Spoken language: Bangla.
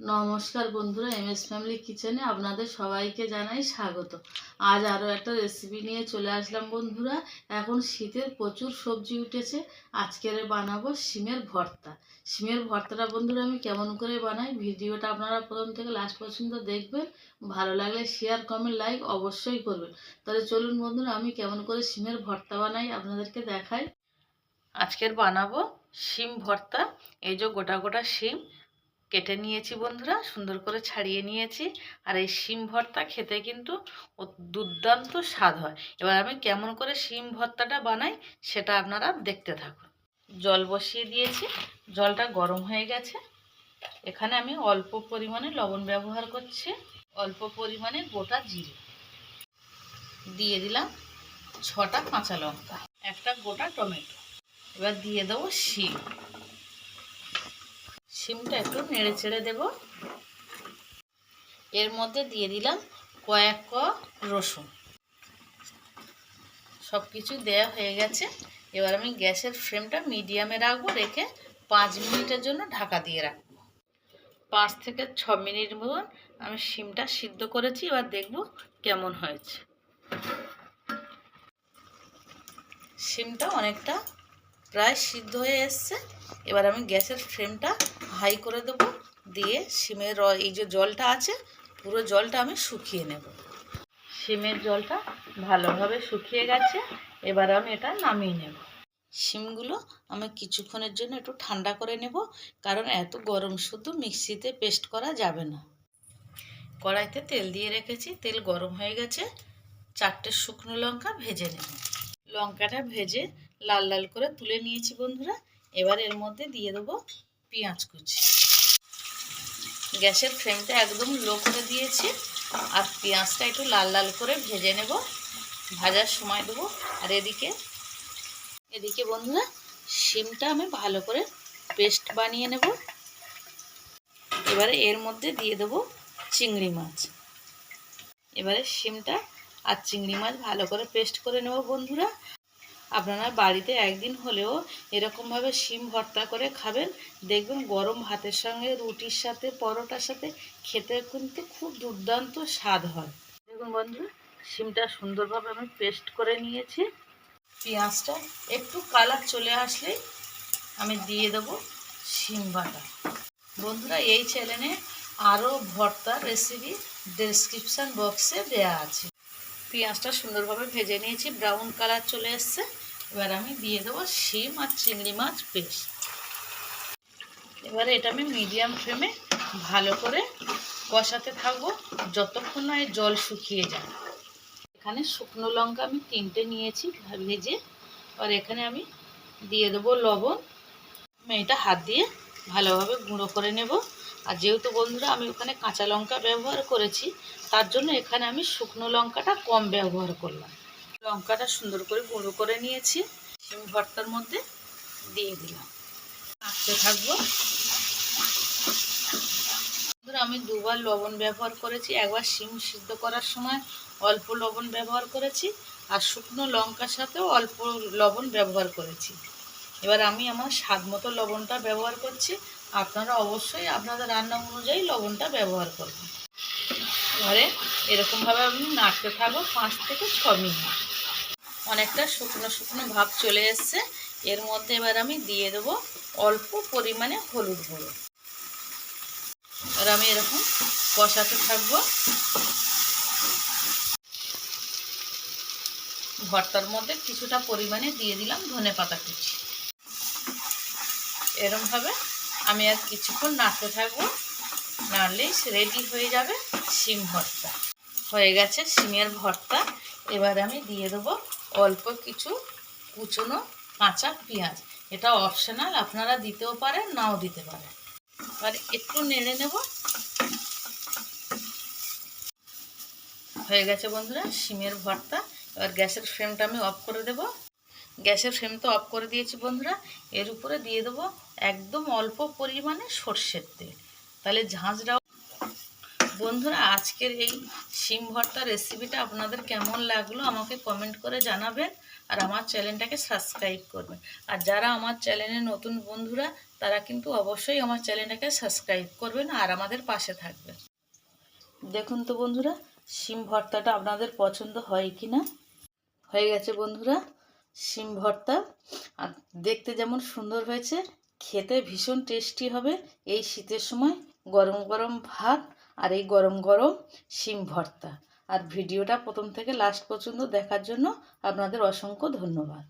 নমস্কার বন্ধুরা, এম এস ফ্যামিলি কিচেনে আপনাদের সবাইকে জানাই স্বাগত। আজ আরও একটা রেসিপি নিয়ে চলে আসলাম বন্ধুরা। এখন শীতের প্রচুর সবজি উঠেছে, আজকের বানাবো শিমের ভর্তা। শিমের ভর্তাটা বন্ধুরা আমি কেমন করে বানাই, ভিডিওটা আপনারা প্রথম থেকে লাস্ট পর্যন্ত দেখবেন। ভালো লাগলে শেয়ার কমেন্ট লাইক অবশ্যই করবেন। তাহলে চলুন বন্ধুরা, আমি কেমন করে শিমের ভর্তা বানাই আপনাদেরকে দেখাই। আজকের বানাবো শিম ভর্তা, এই যে গোটা গোটা শিম কেটে নিয়েছি বন্ধুরা, সুন্দর করে ছাড়িয়ে নিয়েছি। আর এই শিম ভর্তা খেতে কিন্তু দুর্দান্ত স্বাদ হয়। এবার আমি কেমন করে শিম ভর্তাটা বানাই সেটা আপনারা দেখতে থাকুন। জল বসিয়ে দিয়েছি, জলটা গরম হয়ে গেছে। এখানে আমি অল্প পরিমাণে লবণ ব্যবহার করছি, অল্প পরিমাণে গোটা জিরে। দিয়ে দিলাম ছটা কাঁচা লঙ্কা, একটা গোটা টমেটো। এবার দিয়ে দেবো শিম। শিমটা একটু নেড়ে ছেড়ে দেব। এর মধ্যে দিয়ে দিলাম কয়েক ক রসুন। সব কিছু দেওয়া হয়ে গেছে। এবার আমি গ্যাসের ফ্লেমটা মিডিয়ামে রাখব, রেখে পাঁচ মিনিটের জন্য ঢাকা দিয়ে রাখব। পাঁচ থেকে ছ মিনিট মতন আমি সিমটা সিদ্ধ করেছি, এবার দেখব কেমন হয়েছে। সিমটা অনেকটা প্রায় সিদ্ধ হয়ে এসছে। এবার আমি গ্যাসের ফ্লেমটা হাই করে দেব, দিয়ে শিমের র- এই যে জলটা আছে, পুরো জলটা আমি শুকিয়ে নেব। শিমের জলটা ভালোভাবে শুকিয়ে গেছে, এবার আমি এটা নামিয়ে নেব। শিমগুলো আমি কিছুক্ষণের জন্য একটু ঠান্ডা করে নেব, কারণ এত গরম শুধু মিক্সিতে পেস্ট করা যাবে না। কড়াইতে তেল দিয়ে রেখেছি, তেল গরম হয়ে গেছে, চারটে শুকনো লঙ্কা ভেজে নেব। লঙ্কাটা ভেজে লাল লাল করে তুলে নিয়েছি বন্ধুরা, এবার এর মধ্যে দিয়ে দেবো পেঁয়াজ কুচি। গ্যাসের ফ্লেমটা একদম লো করে দিয়েছি। আর পেঁয়াজটা একটু লাল লাল করে ভেজে নেব। ভাজার সময় দেবো। আর এদিকে এদিকে বন্ধুরা, শিমটা আমি ভালো করে পেস্ট বানিয়ে নেব। এবারে এর মধ্যে দিয়ে দেবো চিংড়ি মাছ। এবারে শিমটা আর চিংড়ি মাছ ভালো করে পেস্ট করে নেব বন্ধুরা। আপনারা বাড়িতে একদিন হলেও এরকমভাবে শিম ভর্তা করে খাবেন। দেখবেন গরম ভাতের সঙ্গে, রুটির সাথে, পরোটার সাথে খেতে কিন্তু খুব দুর্দান্ত স্বাদ হয়। দেখুন বন্ধুরা, শিমটা সুন্দরভাবে আমি পেস্ট করে নিয়েছি। পেঁয়াজটা একটু কালার চলে আসলেই আমি দিয়ে দেবো শিম বাটা। বন্ধুরা, এই চ্যানেলে আরও ভর্তার রেসিপি ডেসক্রিপশান বক্সে দেয়া আছে। পেঁয়াজটা সুন্দরভাবে ভেজে নিয়েছি। ব্রাউন কালার চলে এসছে। এবার আমি দিয়ে দেবো শিম আর চিংড়ি মাছ পেস্ট। এবারে এটা আমি মিডিয়াম ফ্লেমে ভালো করে কষাতে থাকব। যতক্ষণ না এই জল শুকিয়ে যায়। এখানে শুকনো লঙ্কা আমি তিনটে নিয়েছি ভেজে। আর এখানে আমি দিয়ে দেবো লবণ। আমি এটা হাত দিয়ে ভালোভাবে গুঁড়ো করে নেব। আর যেহেতু বন্ধুরা, আমি ওখানে কাঁচা লঙ্কা ব্যবহার করেছি, তার জন্য এখানে আমি শুকনো লঙ্কাটা কম ব্যবহার করলাম। লঙ্কাটা সুন্দর করে গুঁড়ো করে নিয়েছি, শিম ভর্তার মধ্যে দিয়ে দিলাম। আঁকতে থাকব। আমি দুবার লবণ ব্যবহার করেছি, একবার শিম সিদ্ধ করার সময় অল্প লবণ ব্যবহার করেছি, আর শুকনো লঙ্কার সাথেও অল্প লবণ ব্যবহার করেছি। এবার আমি আমার স্বাদ মতো লবণটা ব্যবহার করছি। আপনারা অবশ্যই আপনাদের রান্না অনুযায়ী লবণটা ব্যবহার করবেন। এবারে এরকমভাবে আমি নাড়তে থাকব পাঁচ থেকে ছ মিনিট। অনেকটা শুকনো শুকনো ভাব চলে এসছে। এর মধ্যে এবার আমি দিয়ে দেবো অল্প পরিমাণে হলুদ গুঁড়ো। এবার আমি এরকম কষাতে থাকব। ভর্তার মধ্যে কিছুটা পরিমাণে দিয়ে দিলাম ধনে পাতা কুচি। এরমভাবে আমি আর কিছুক্ষণ নাড়তে থাকব। নাড়লেই রেডি হয়ে যাবে শিম ভর্তা। হয়ে গেছে শিমের ভর্তা। এবার আমি দিয়ে দেবো অল্প কিছু কুচনো কাঁচা পেঁয়াজ। এটা অপশনাল আপনারা দিতেও পারেন, নাও দিতে পারেন। এবার একটু নেড়ে নেব। হয়ে গেছে বন্ধুরা শিমের ভর্তা। এবার গ্যাসের ফ্লেমটা আমি অফ করে দেব। গ্যাসের ফ্লেম তো অফ করে দিয়েছি বন্ধুরা। এর উপরে দিয়ে দেবো একদম অল্প পরিমাণে সর্ষের তেল। তাহলে ঝাঁঝরাও বন্ধুরা, আজকের এই শিম ভর্তা রেসিপিটা আপনাদের কেমন লাগল আমাকে কমেন্ট করে জানাবেন আর আমার চ্যানেলটাকে সাবস্ক্রাইব করবেন। আর যারা আমার চ্যানেলে নতুন বন্ধুরা, তারা কিন্তু অবশ্যই আমার চ্যানেলটাকে সাবস্ক্রাইব করবেন আর আমাদের পাশে থাকবেন। দেখুন তো বন্ধুরা, শিম ভর্তাটা আপনাদের পছন্দ হয় কি না হয়ে গেছে বন্ধুরা, শিম ভর্তা। আর দেখতে যেমন সুন্দর হয়েছে খেতে ভীষণ টেস্টি হবে। এই শীতের সময় গরম গরম ভাত আর এই গরম গরম শিম ভর্তা। আর ভিডিওটা প্রথম থেকে লাস্ট পর্যন্ত দেখার জন্য আপনাদের অসংখ্য ধন্যবাদ।